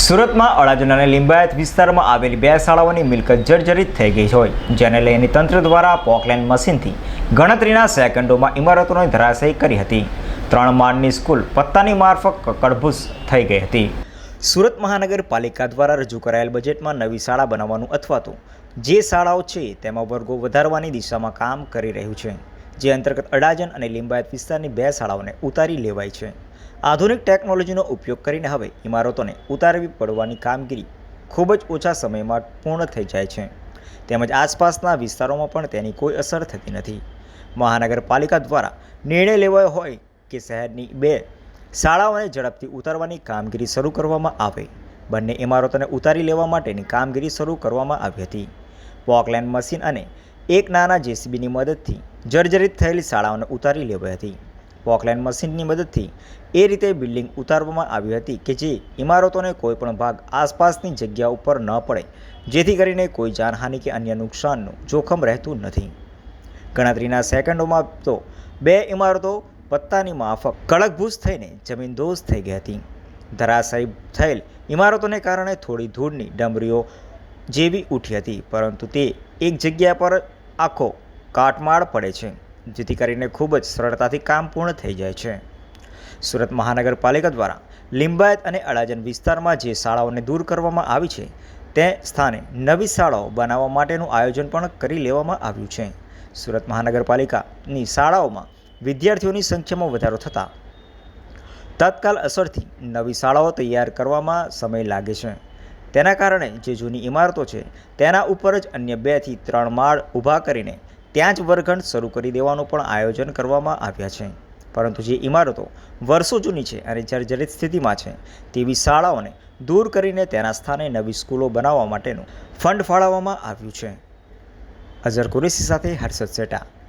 સુરતમાં અડાજણ અને લિંબાયત વિસ્તારમાં આવેલી બે શાળાઓની મિલકત જર્જરિત થઈ ગઈ હોય, જેને લઈને તંત્ર દ્વારા પોકલેન મશીનથી ગણતરીના સેકન્ડોમાં ઇમારતોને ધરાશયી કરી હતી. ત્રણ માળની સ્કૂલ પત્તાની મારફત કકડભૂસ થઈ ગઈ હતી. સુરત મહાનગરપાલિકા દ્વારા રજૂ કરાયેલ બજેટમાં નવી શાળા બનાવવાનું અથવા તો જે શાળાઓ છે, તેમાં વર્ગો વધારવાની દિશામાં કામ કરી રહ્યું છે. જે અંતર્ગત અડાજણ અને લિંબાયત વિસ્તારની બે શાળાઓને ઉતારી લેવાય છે. આધુનિક ટેકનોલોજીનો ઉપયોગ કરીને હવે ઇમારતોને ઉતારવી પડવાની કામગીરી ખૂબ જ ઓછા સમયમાં પૂર્ણ થઈ જાય છે. તેમજ આસપાસના વિસ્તારોમાં પણ તેની કોઈ અસર થતી નથી. મહાનગરપાલિકા દ્વારા નિર્ણય લેવાયો હોય કે શહેરની બે શાળાઓને ઝડપથી ઉતારવાની કામગીરી શરૂ કરવામાં આવે. બંને ઇમારતોને ઉતારી લેવા માટેની કામગીરી શરૂ કરવામાં આવી હતી. વોકલેન્ડ મશીન અને એક નાના જેસીબીની મદદથી જર્જરિત થયેલી શાળાઓને ઉતારી લેવાઈ હતી. પોકલેન મશીનની મદદથી એ રીતે બિલ્ડિંગ ઉતારવામાં આવી હતી કે જે ઇમારતોને કોઈપણ ભાગ આસપાસની જગ્યા ઉપર ન પડે, જેથી કરીને કોઈ જાનહાનિ કે અન્ય નુકસાનનું જોખમ રહેતું નથી. ગણતરીના સેકન્ડોમાં તો બે ઇમારતો પત્તાની માફક કડકભૂસ થઈને જમીનદોઝ થઈ ગઈ હતી. ધરાશાયી થયેલ ઇમારતોને કારણે થોડી ધૂળની ડમરીઓ જેવી ઉઠી હતી, પરંતુ તે એક જગ્યા પર આખો કાટમાળ પડે છે. જેથી કરીને ખૂબ જ સરળતાથી કામ પૂર્ણ થઈ જાય છે. સુરત મહાનગરપાલિકા દ્વારા લિંબાયત અને અડાજન વિસ્તારમાં જે શાળાઓને દૂર કરવામાં આવી છે, તે સ્થાને નવી શાળાઓ બનાવવા માટેનું આયોજન પણ કરી લેવામાં આવ્યું છે. સુરત મહાનગરપાલિકાની શાળાઓમાં વિદ્યાર્થીઓની સંખ્યામાં વધારો થતાં તત્કાલ અસરથી નવી શાળાઓ તૈયાર કરવામાં સમય લાગે છે. તેના કારણે જે જૂની ઇમારતો છે, તેના ઉપર જ અન્ય બેથી ત્રણ માળ ઊભા કરીને ત્યાં જ વર્ગખંડ શરૂ કરી દેવાનું પણ આયોજન કરવામાં આવ્યા છે. પરંતુ જે ઇમારતો વર્ષો જૂની છે અને જર્જરિત સ્થિતિમાં છે, તેવી શાળાઓને દૂર કરીને તેના સ્થાને નવી સ્કૂલો બનાવવા માટેનું ફંડ ફાળવવામાં આવ્યું છે. અઝર કુરેશી સાથે હર્ષદ સેટા.